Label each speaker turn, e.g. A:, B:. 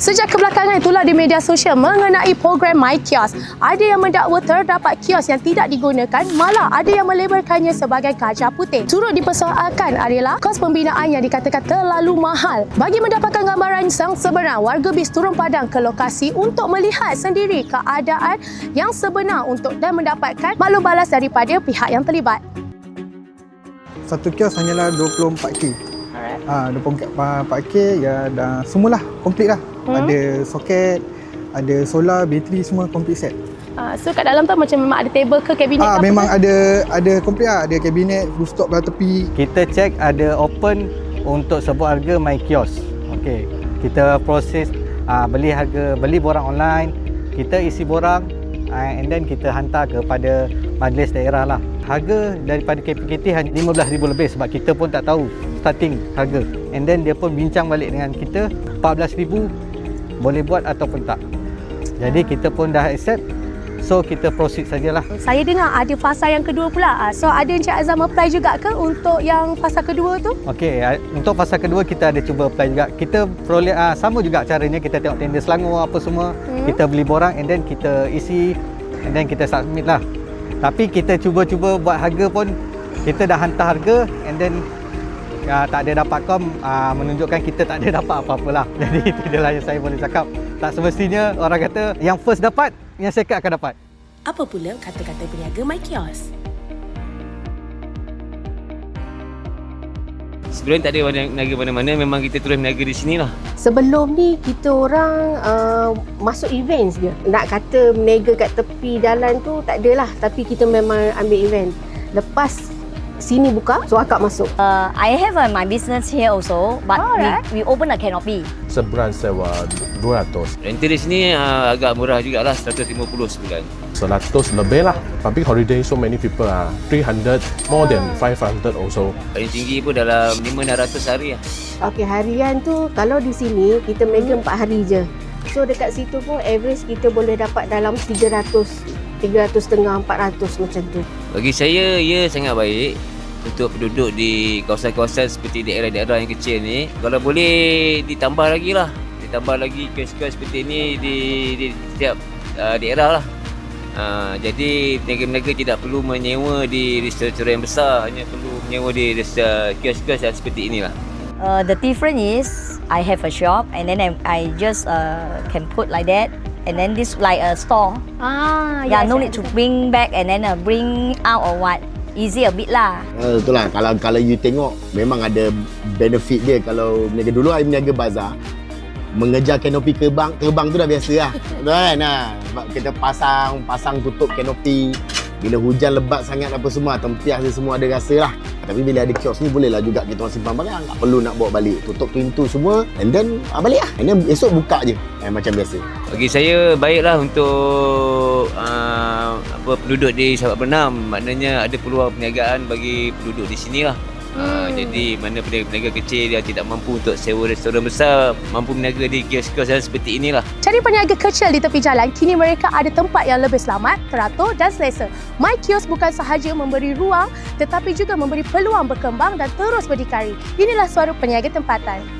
A: Sejak kebelakangan itulah di media sosial mengenai program My Kios. Ada yang mendakwa terdapat kios yang tidak digunakan, malah ada yang melabelkannya sebagai kaca putih. Turut dipersoalkan adalah kos pembinaan yang dikatakan terlalu mahal. Bagi mendapatkan gambaran sang sebenar, warga BIS turun padang ke lokasi untuk melihat sendiri keadaan yang sebenar untuk dan mendapatkan maklum balas daripada pihak yang terlibat.
B: Satu kios hanyalah 24K.
A: Alright.
B: Ah, 24K ya dah semualah komplit lah.
A: Hmm.
B: Ada soket, ada solar, bateri semua komplit set.
A: Uh, so kat dalam tu macam memang ada table ke kabinet
B: Ah
A: ke apa
B: memang
A: ke?
B: ada ada komplit lah. Ada kabinet, rooftop belah tepi.
C: Kita check ada open untuk sebut harga My Kiosk. Okey. Kita proses uh, beli harga beli borang online, kita isi borang uh, and then kita hantar kepada majlis daerah lah. Harga daripada KPKT hanya RM15,000 lebih sebab kita pun tak tahu starting harga. And then dia pun bincang balik dengan kita RM14,000 boleh buat ataupun tak. Jadi kita pun dah accept. So kita proceed sajalah.
A: Saya dengar ada fasa yang kedua pula. Ah, So ada Encik Azam apply juga ke untuk yang fasa kedua tu?
C: Okey, ah, untuk fasa kedua kita ada cuba apply juga. Kita peroleh ah, sama juga caranya kita tengok tender Selangor apa semua,
A: Hmm.
C: kita beli borang and then kita isi and then kita submit lah. Tapi kita cuba-cuba buat harga pun kita dah hantar harga and then ah, tak ada dapat kom ah, menunjukkan kita tak ada dapat apa-apa lah. Jadi itu je lah yang saya boleh cakap. Tak semestinya orang kata yang first dapat, yang second akan dapat.
D: Apa pula kata-kata peniaga My Kiosk?
E: Sebenarnya tak ada niaga mana-mana, memang kita terus niaga di sini lah.
F: Sebelum ni kita orang uh, masuk events je. Nak kata meniaga kat tepi jalan tu tak adalah. Tapi kita memang ambil event. Lepas sini buka, so akak masuk.
G: Uh, I have uh, my business here also, but
A: Alright.
G: we, we open a canopy.
H: sebulan sewa 200
E: Rental di sini uh, agak murah jugalah, 150 sebulan.
H: 100 lebih lah public holiday so many people ah 300 more than 500 also
E: Paling tinggi pun dalam 5-600 hari lah.
F: Okey, harian tu kalau di sini kita mega 4 hari je. So dekat situ pun average kita boleh dapat dalam 300 300 setengah 400 macam tu.
E: Bagi saya, ia sangat baik untuk penduduk di kawasan-kawasan seperti daerah-daerah yang kecil ni. Kalau boleh ditambah lagi lah. Ditambah lagi kios-kios seperti ini di, di setiap uh, daerah lah. Uh, jadi peniaga-peniaga tidak perlu menyewa di restoran yang besar hanya perlu menyewa di kios-kios yang seperti inilah.
G: Uh, the difference is I have a shop and then I, I just uh, can put like that and then this like a store.
A: Ah,
G: Yeah, no need to bring back and then uh, bring out or what. Easy a bit lah.
I: Uh, itulah kalau kalau you tengok memang ada benefit dia kalau berniaga dulu I berniaga bazar. Mengejar kanopi terbang terbang tu dah biasa lah. Betul kan? Ha, sebab kita pasang pasang tutup kanopi. Bila hujan lebat sangat apa semua tempias dia semua ada rasa lah. Tapi bila ada kios ni boleh lah juga kita orang simpan barang. Tak perlu nak bawa balik. Tutup pintu semua and then ah, balik lah. And then esok buka je. Eh, macam biasa.
E: Bagi saya baiklah untuk uh, penduduk di Sabak Bernam maknanya ada peluang perniagaan bagi penduduk di sini lah. Uh, jadi mana peniaga-peniaga kecil yang tidak mampu untuk sewa restoran besar mampu berniaga di kios-kios yang seperti inilah.
A: Cari peniaga kecil di tepi jalan, kini mereka ada tempat yang lebih selamat, teratur dan selesa. My Kiosk bukan sahaja memberi ruang tetapi juga memberi peluang berkembang dan terus berdikari. Inilah suara peniaga tempatan.